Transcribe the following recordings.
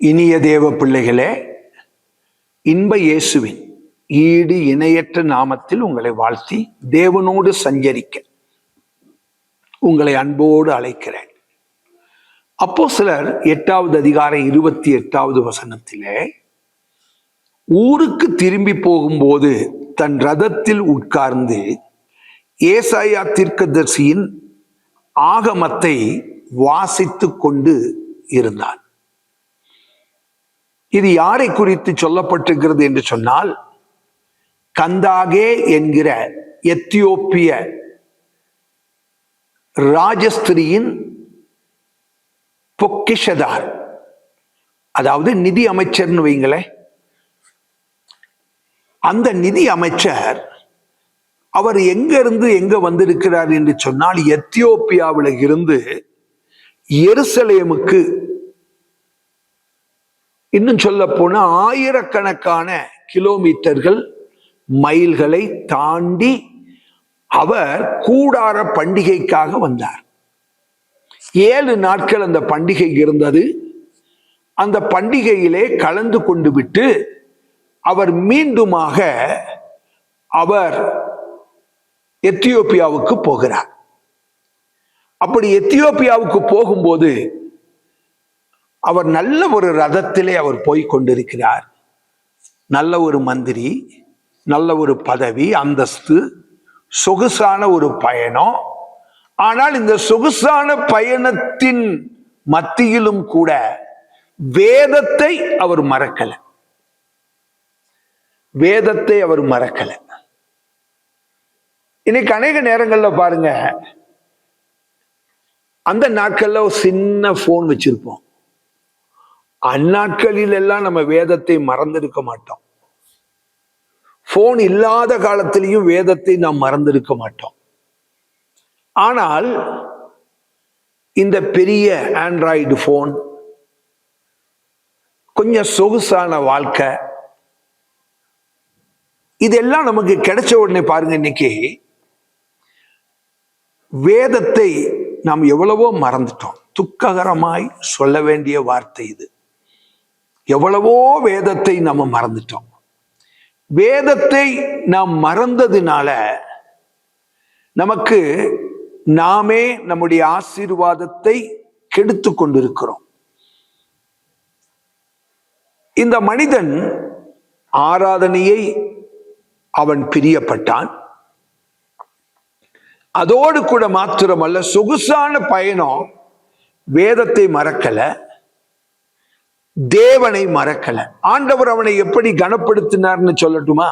இனிய தேவ பிள்ளைகளே இன்ப இயேசுவின் ஈடு இணையற்ற நாமத்தில் உங்களை வாழ்த்தி தேவனோடு சஞ்சரிக்க உங்களை அன்போடு அழைக்கிறேன். அப்போ சிலர் எட்டாவது அதிகாரம் இருபத்தி எட்டாவது வசனத்திலே ஊருக்கு திரும்பி போகும்போது தன் ரதத்தில் உட்கார்ந்து ஏசாயா தீர்க்கதர்சியின் ஆகமத்தை வாசித்து கொண்டு இருந்தான். இது யாரை குறித்து சொல்லப்பட்டிருக்கிறது என்று சொன்னால் கந்தாகே என்கிற எத்தியோப்பிய ராஜஸ்திரியின் பொக்கிஷதார். அதாவது நிதி அமைச்சர்னு வைங்களேன் அந்த நிதி அமைச்சர் அவர் எங்க இருந்து எங்க வந்திருக்கிறார் என்று சொன்னால் எத்தியோப்பியாவில் இருந்து எருசலேமுக்கு இன்னும் சொல்ல போனா ஆயிரக்கணக்கான கிலோமீட்டர்கள் மைல்களை தாண்டி அவர் கூடார பண்டிகைக்காக வந்தார். ஏழு நாட்கள் அந்த பண்டிகை இருந்தது. அந்த பண்டிகையிலே கலந்து கொண்டு விட்டு அவர் மீண்டுமாக அவர் எத்தியோப்பியாவுக்கு போகிறார். அப்படி எத்தியோப்பியாவுக்கு போகும்போது அவர் நல்ல ஒரு ரதத்திலே அவர் போய் கொண்டிருக்கிறார். நல்ல ஒரு மந்திரி நல்ல ஒரு பதவி அந்தஸ்து சொகுசான ஒரு பயணம். ஆனால் இந்த சொகுசான பயணத்தின் மத்தியிலும் கூட வேதத்தை அவர் மறக்கல. வேதத்தை அவர் மறக்கல. இன்னைக்கு அநேக நேரங்கள்ல பாருங்க. அந்த நாட்கள்ல ஒரு சின்ன போன் வச்சிருப்போம். அந்நாட்களில் எல்லாம் நம்ம வேதத்தை மறந்திருக்க மாட்டோம். போன் இல்லாத காலத்திலையும் வேதத்தை நாம் மறந்திருக்க மாட்டோம். ஆனால் இந்த பெரிய ஆண்ட்ராய்டு போன் கொஞ்சம் சொகுசான வாழ்க்கை இதெல்லாம் நமக்கு கிடைச்ச உடனே பாருங்க இன்னைக்கு வேதத்தை நாம் எவ்வளவோ மறந்துட்டோம். துக்ககரமாய் சொல்ல வேண்டிய வார்த்தை இது. எவ்வளவோ வேதத்தை நம்ம மறந்துட்டோம். வேதத்தை நாம் மறந்ததுனால நமக்கு நாமே நம்முடைய ஆசீர்வாதத்தை கெடுத்து கொண்டிருக்கிறோம். இந்த மனிதன் ஆராதனையை அவன் பிரியப்பட்டான். அதோடு கூட மாத்திரமல்ல சொகுசான பயணம் வேதத்தை மறக்கலை. தேவனை மறக்கல. ஆண்டவர் அவனை எப்படி கனப்படுத்தினார்னு சொல்லட்டுமா?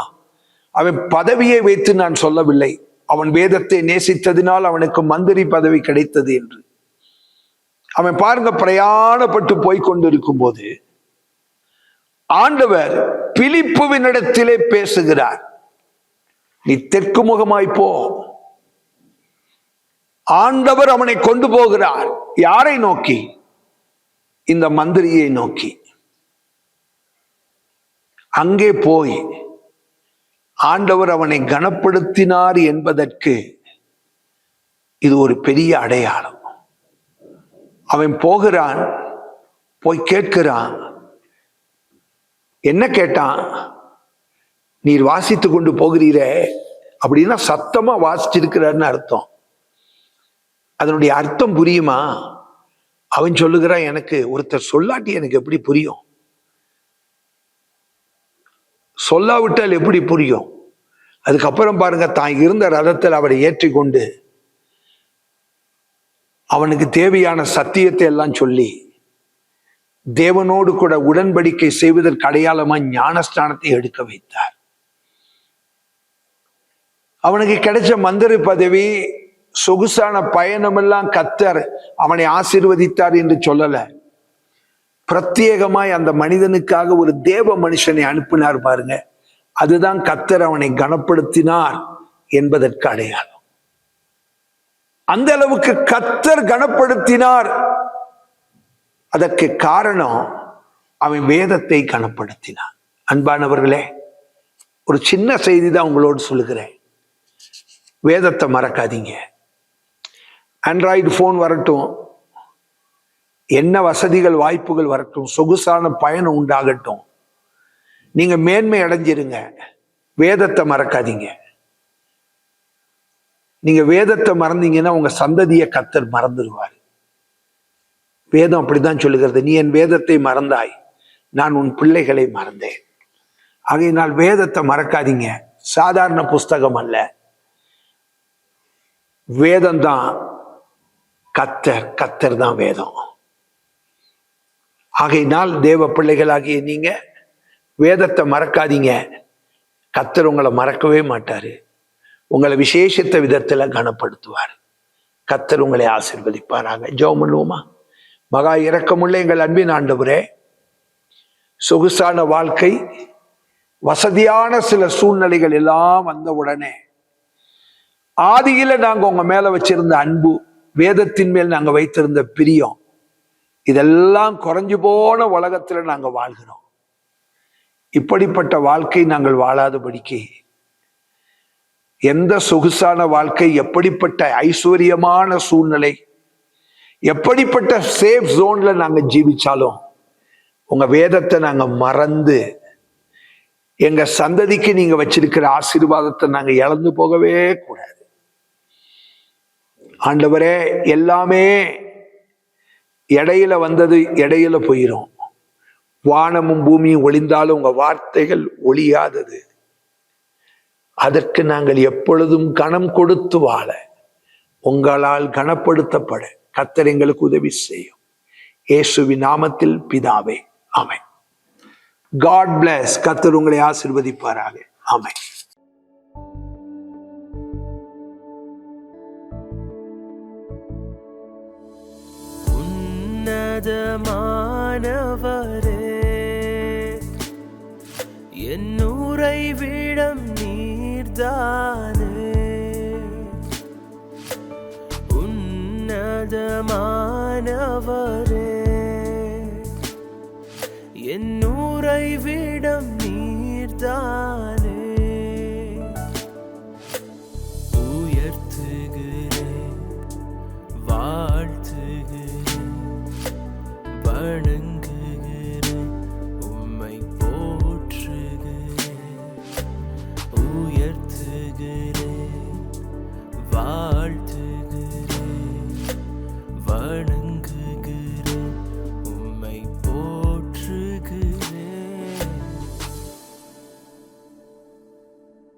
அவன் பதவியை வைத்து நான் சொல்லவில்லை. அவன் வேதத்தை நேசித்ததினால் அவனுக்கு மந்திரி பதவி கிடைத்தது என்று. அவன் பாருங்க பிரயாணப்பட்டு போய் கொண்டிருக்கும் போது ஆண்டவர் பிலிப்புவினிடத்திலே பேசுகிறார். நீ தெற்கு முகமாய் போ. ஆண்டவர் அவனை கொண்டு போகிறார். யாரை நோக்கி? இந்த மந்திரியை நோக்கி அங்கே போய் ஆண்டவர் அவனை கனப்படுத்தினார் என்பதற்கு இது ஒரு பெரிய அடையாளம். அவன் போகிறான் போய் கேட்கிறான். என்ன கேட்டான்? நீர் வாசித்து கொண்டு போகிறீரே அப்படின்னா சத்தமா வாசிச்சிருக்கிறார்னு அர்த்தம். அதனுடைய அர்த்தம் புரியுமா? அவன் சொல்லுகிறான் எனக்கு ஒருத்தர் சொல்லாட்டி எனக்கு எப்படி புரியும்? சொல்லாவிட்டால் எப்படி புரியும்? அதுக்கப்புறம் பாருங்க தான் இருந்த ரதத்தில் அவரை ஏற்றி கொண்டு அவனுக்கு தேவையான சத்தியத்தை எல்லாம் சொல்லி தேவனோடு கூட உடன்படிக்கை செய்வதற்கு அடையாளமா ஞானஸ்தானத்தை எடுக்க வைத்தார். அவனுக்கு கிடைச்ச மந்திரி பதவி சொகுசான பயணமெல்லாம் கத்தர் அவனை ஆசீர்வதித்தார் என்று சொல்லல. பிரத்யேகமாய் அந்த மனிதனுக்காக ஒரு தேவ மனுஷனை அனுப்பினார் பாருங்க. அதுதான் கத்தர் அவனை கனப்படுத்தினார் என்பதற்கு அடையாளம். அந்த அளவுக்கு கத்தர் கனப்படுத்தினார். அதற்கு காரணம் அவன் வேதத்தை கனப்படுத்தினான். அன்பானவர்களே ஒரு சின்ன செய்தி தான் உங்களோடு சொல்லுகிறேன். வேதத்தை மறக்காதீங்க. ஆண்ட்ராய்டு ஃபோன் வரட்டும். என்ன வசதிகள் வாய்ப்புகள் வரட்டும். சொகுசான பயணம் உண்டாகட்டும். நீங்க மேன்மை அடைஞ்சிருங்க. வேதத்தை மறக்காதீங்க. நீங்க வேதத்தை மறந்தீங்கன்னா உங்க சந்ததியை கத்தர் மறந்துடுவார். வேதம் அப்படிதான் சொல்லுகிறது. நீ என் வேதத்தை மறந்தாய். நான் உன் பிள்ளைகளை மறந்தேன். ஆகையினால் வேதத்தை மறக்காதீங்க. சாதாரண புஸ்தகம் அல்ல. வேதம்தான் கத்தர் கத்தர் தான் வேதம். ஆகையினால் தேவ பிள்ளைகளாகிய நீங்க வேதத்தை மறக்காதீங்க. கத்தர் உங்களை மறக்கவே மாட்டாரு. உங்களை விசேஷித்த விதத்துல கனப்படுத்துவார். கத்தர் உங்களை ஆசிர்வதிப்பாராங்க ஜோம் பண்ணுவோமா? மகா இறக்கமுள்ள எங்கள் அன்பின் ஆண்டவரே சொகுசான வாழ்க்கை வசதியான சில சூழ்நிலைகள் எல்லாம் வந்த உடனே ஆதியில நாங்க உங்க மேல வச்சிருந்த அன்பு வேதத்தின் மேல் நாங்கள் வைத்திருந்த பிரியம் இதெல்லாம் குறைஞ்சு போன உலகத்தில் நாங்கள் வாழ்கிறோம். இப்படிப்பட்ட வாழ்க்கை நாங்கள் வாழாதபடிக்கு எந்த சொகுசான வாழ்க்கை எப்படிப்பட்ட ஐஸ்வர்யமான சூழ்நிலை எப்படிப்பட்ட சேஃப் ஜோன்ல நாங்க ஜீவிச்சாலும் உங்க வேதத்தை நாங்க மறந்து எங்க சந்ததிக்கு நீங்க வச்சிருக்கிற ஆசீர்வாதத்தை நாங்க இழந்து போகவே கூடாது. ஆண்டவரே எல்லாமே இடையில வந்தது இடையில போயிரும். வானமும் பூமியும் ஒளிந்தாலும் உங்க வார்த்தைகள் ஒளியாதது. அதற்கு நாங்கள் எப்பொழுதும் கணம் கொடுத்து வாழ உங்களால் கனப்படுத்தப்பட கத்தர் எங்களுக்கு உதவி செய்யும். இயேசுவி நாமத்தில் பிதாவே அமை காட் பிளஸ் கத்தர் உங்களை ஆசிர்வதிப்பாராக. அமை உன்னதமானவரே என்னூரை விடம் நீர்தானே. உன்னதமானவரே. என்னூரை விட